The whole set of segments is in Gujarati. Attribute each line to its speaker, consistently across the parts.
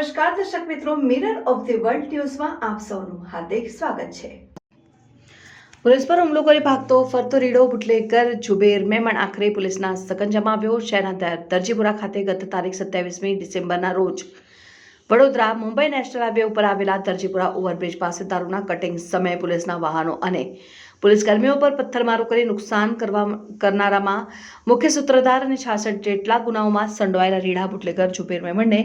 Speaker 1: નમસ્કાર દર્શક મિત્રો મિરર ઓફ ધી વર્લ્ડ ન્યૂઝમાં આપ સૌનું હાર્દિક સ્વાગત છે. પોલીસ પર હુમલો કરી ભાગતો ફરતો રીડો બુટલેકર જુબેર મેમણ આખરે પોલીસના સકંજામાં આવ્યો. શહેરના દરજીપુરા ખાતે ગત તારીખ સત્યાવીસમી ડિસેમ્બરના રોજ વડોદરા મુંબઈ નેશનલ હાઈવે ઉપર આવેલા દરજીપુરા ઓવરબ્રિજ પાસે દારૂના કટિંગ સમયે પોલીસના વાહનો અને પોલીસ કર્મીઓ પર પથ્થરમારો કરી નુકસાન કરવા કરનારામાં મુખ્ય સૂત્રધાર અને છાસઠ જેટલા ગુનાઓમાં સંડોવાયેલા રીડા બુટલેગર ઝુબેર મેમણને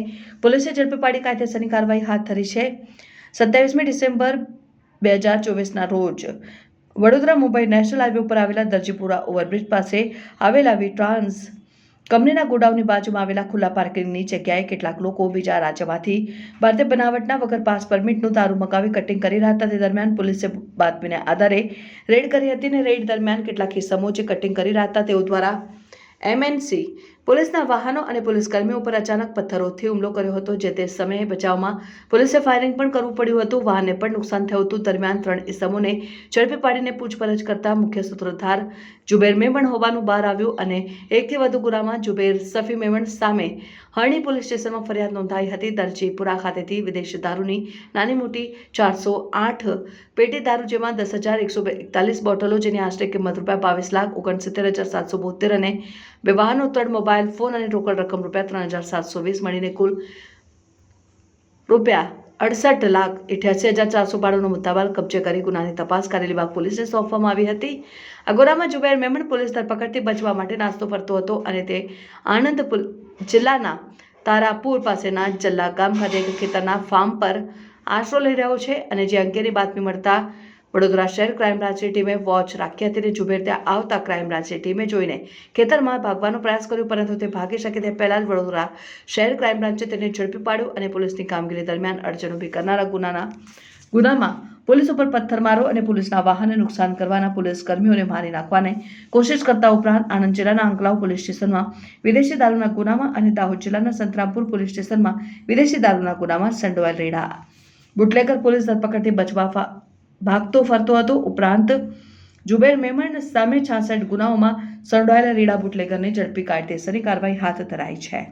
Speaker 1: પોલીસે ઝડપી પાડી કાયદેસરની કાર્યવાહી હાથ ધરી છે. સત્યાવીસમી ડિસેમ્બર બે હજાર ચોવીસના રોજ વડોદરા મુંબઈ નેશનલ હાઈવે ઉપર આવેલા દરજીપુરા ઓવરબ્રિજ પાસે આવેલા વિટ્રાન્સ કંપનીના ગોડાઉનની બાજુમાં આવેલા ખુલ્લા પાર્કિંગની જગ્યાએ કેટલાક લોકો બીજા રાજ્યમાંથી ભારતીય બનાવટના વગર પાસ પરમિટનું દારૂ મગાવી કટિંગ કરી રહ્યા હતા. તે દરમિયાન પોલીસે બાતમીને આધારે રેડ કરી હતી અને રેડ દરમિયાન કેટલાક ઇસમો જે કટિંગ કરી રહ્યા હતા તેઓ દ્વારા એમએનસી પોલીસના વાહનો અને પોલીસ કર્મીઓ પર અચાનક પથ્થરોથી હુમલો કર્યો હતો, જે તે સમયે બચાવમાં પોલીસે ફાયરિંગ પણ કરવું પડ્યું હતું. વાહનને પણ નુકસાન થયું હતું. દરમિયાન ત્રણ ઇસમોને ઝડપી પાડીને પૂછપરછ કરતા મુખ્ય સૂત્રધાર જુબેર મેમણ હોવાનું બહાર આવ્યું અને એકથી વધુ ગુનામાં જુબેર સફી મેમણ સામે હરણી પોલીસ સ્ટેશનમાં ફરિયાદ નોંધાઈ હતી. દરજીપુરા ખાતેથી વિદેશી દારૂની નાની મોટી ચારસો આઠ પેટી દારૂ જેમાં દસ હજાર એકસો એકતાલીસ બોટલો, જેની આશરે કિંમત રૂપિયા બાવીસ લાખ ઓગણસિત્તેર હજાર સાતસો બોતેર અને બે વાહનો ત્રણ મોબાઈલ ફોન અને રોકડ રકમ રૂપિયા ત્રણ હજાર સાતસો વીસ મળીને કુલ રૂપિયા અડસઠ લાખ અઠ્યાસી હજાર ચારસો બાણુંનો મુદ્દામાલ કબજે કરી ગુનાની તપાસ કરેલીબાગ પોલીસને સોંપવામાં આવી હતી. અગોરામાં જુબેર મેમણ પોલીસ ધરપકડથી બચવા માટે નાસ્તો ફરતો હતો અને તે આણંદ જિલ્લાના તારાપુર પાસેના જલ્લા ગામ ખાતે ખેતરના ફાર્મ પર આશરો લઈ રહ્યો છે અને જે અંગેની બાતમી મળતા વડોદરા શહેર ક્રાઇમ ટીમે વોચ રાખી હતી અને ત્યાં આવતા ક્રાઇમ ટીમે જોઈને ખેતરમાં ભાગવાનો પ્રયાસ કર્યો, પરંતુ તે ભાગી શકે તે પહેલાં જ વડોદરા શહેર ક્રાઇમ તેને ઝડપી પાડ્યો અને પોલીસની કામગીરી દરમિયાન અડચણ ઊભી કરનારા ગુનાના ગુનામાં પોલીસ ઉપર પથ્થરમારો અને પોલીસના વાહનને નુકસાન કરવાના પોલીસ કર્મીઓને મારી નાખવાની કોશિશ કરતા ઉપરાંત આણંદ જિલ્લાના અંકલાવ પોલીસ સ્ટેશનમાં વિદેશી દારૂના ગુનામાં અને દાહોદ જિલ્લાના સંતરામપુર પોલીસ સ્ટેશનમાં વિદેશી દારૂના ગુનામાં સંડોવાયેલ રેડા બુટલેકર પોલીસ ધરપકડથી બચવા ભાગતો ફરતો હતો. ઉપરાંત જુબેર મેમણ સામે છાસઠ ગુનાઓમાં સંડોવાયેલા રીડા બુટલેગરને ઝડપી કાયદેસરની કાર્યવાહી હાથ ધરાઈ છે.